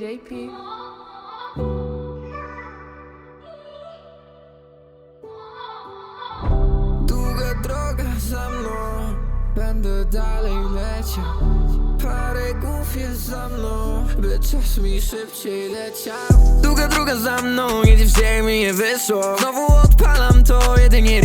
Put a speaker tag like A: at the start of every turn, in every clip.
A: JP.
B: Długa droga za mną Będę dalej leciał. Parę głów jest za mną By czas mi szybciej leciał. Długa droga za mną Jedzie w ziemi nie wyszło. Znowu odpalam to jedynie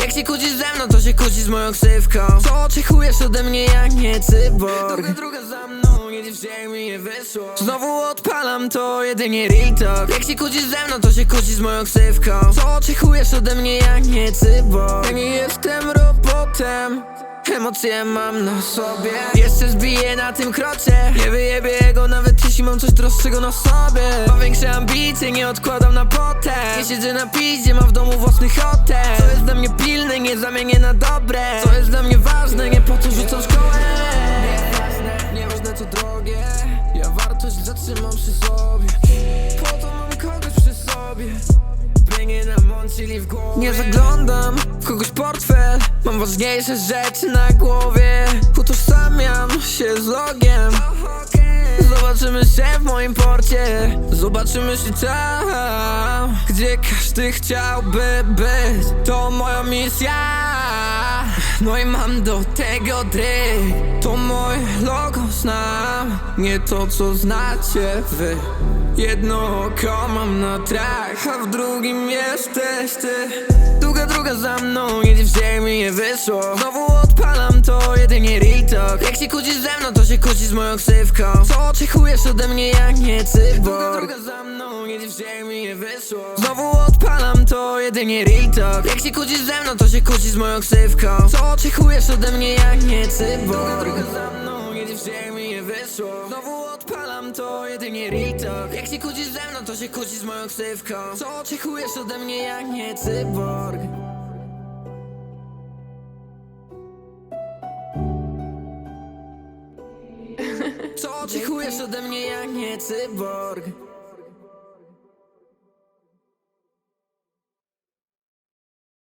B: Jak się kłócisz ze mną to się kłócisz z moją ksywką. Co oczekujesz ode mnie jak nie cyborg? Długa droga za mną Jedzie w ziemi nie wyszło. Znowu odpalam to jedynie real talk. Jak się kłócisz ze mną to się kłócisz z moją ksywką. Co oczekujesz ode mnie jak nie cyborg? Ja nie jestem robotem Emocje mam na sobie. Jeszcze zbiję na tym krocie. Nie wyjebię go nawet jeśli mam coś droższego na sobie. Mam większe ambicje, nie odkładam na potem. Nie siedzę na piździe, mam w domu własny hotel mnie pilne, nie zamienię na dobre. Co jest dla mnie ważne, nie po to rzucam szkołę. Nieważne, co drogie. Ja wartość zatrzymam przy sobie. Po to mam kogoś przy sobie. Nie zaglądam w kogoś portfel. Mam ważniejsze rzeczy na głowie. Utożsamiam się z logiem Zobaczymy się w moim porcie. Zobaczymy się tam Gdzie każdy chciałby być. To moja misja. No i mam do tego dryg. To moje logo znam. Nie to co znacie wy. Jedno oko mam na trak, a w drugim jesteś ty Długa droga za mną, jedzie w ziemi nie wyszło. Znowu Jak się kłócisz ze mną, to się kłócisz z moją ksywką. Co oczekujesz ode mnie jak nie cyborg? Droga za mną, jedzie w ziemi nie wyszło. Znowu odpalam to jedynie real talk. Jak się kłócisz ze mną, to się kłócisz z moją ksywką. Co oczekujesz ode mnie jak nie cyborg? Droga za mną, jedzie w ziemi nie wyszło. Znowu odpalam to jedynie real talk. Jak się kłócisz ze mną, to się kłócisz z moją ksywką. Co oczekujesz ode mnie jak nie cyborg oczekujesz ode mnie jak nie cyborg